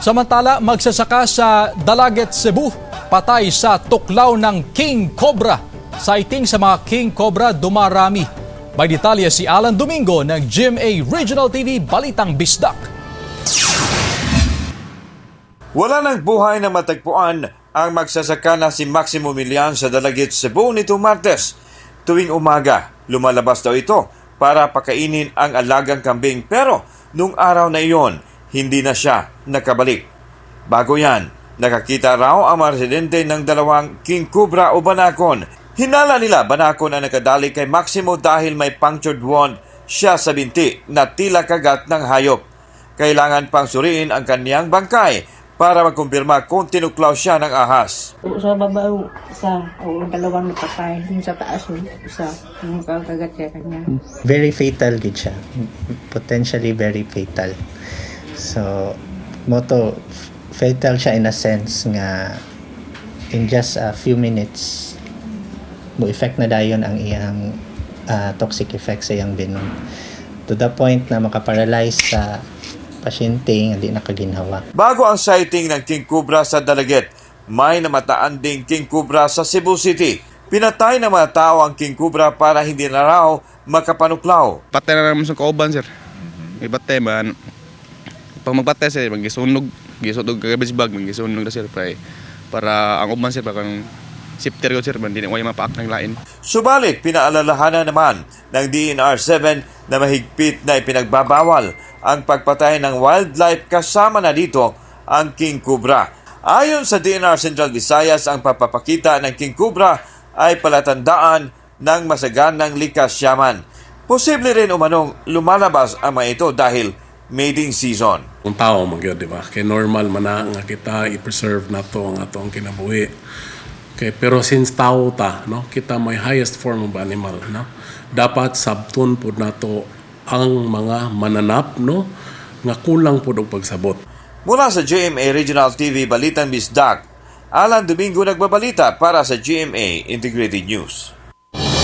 Samantala, magsasaka sa Dalaget, Cebu, patay sa tuklaw ng King Cobra. Sighting sa mga King Cobra dumarami. May detalye si Alan Domingo ng GMA Regional TV Balitang Bisdak. Wala ng buhay na matagpuan ang magsasaka na si Maximo Milian sa Dalagit Cebu nito Martes. Tuwing umaga, lumalabas daw ito para pakainin ang alagang kambing pero nung araw na iyon, hindi na siya nakabalik. Bago yan, nakakita raw ang mga residente ng dalawang King Cobra o Banakon. Hinala nila Banakon ang nakadali kay Maximo dahil may punctured wound siya sa binti na tila kagat ng hayop. Kailangan pang suriin ang kaniyang bangkay para magkumpirma kung tinuklaw siya ng ahas. Sa babaw, isa, o dalawang napatay. Yung sa taas, o isa, yung kakagat siya kanya. very fatal gid siya potentially very fatal so moto fatal siya in a sense nga in just a few minutes mo effect na dayon ang iyang ah, toxic effect sa iyang venom to the point na makaparalyze sa pasyente nga di nakaginhawa Bago ang sighting ng King Cobra sa Dalaget, may namataan ding King Cobra sa Cebu City. Pinatay ng mga tao ang King Cobra para hindi na raw makapanuklaw. patay na naman sa kauban sir may batay man pag magpatay sir magisunog gisunog kagabis bag magisunog na sir para para ang uban sir para kang sifter ko sir man di na mapaak ng lain Subalit, pinaalalahanan naman ng DNR-7 na mahigpit na ipinagbabawal ang pagpatay ng wildlife kasama na dito ang King Cobra. Ayon sa DNR Central Visayas, ang papapakita ng King Cobra ay palatandaan ng masaganang likas yaman. Posible rin umanong lumalabas ang mga ito dahil mating season. Kung tao magyod, di ba? Kay normal man nga kita i-preserve na to ang atong kinabuhi. Okay, pero since tao ta, no, kita may highest form of animal, no? Dapat sabton pud nato ang mga mananap, no, nga kulang pud og pagsabot. Mula sa GMA Regional TV Balitang Bisdak, Alan Domingo nagbabalita para sa GMA Integrated News.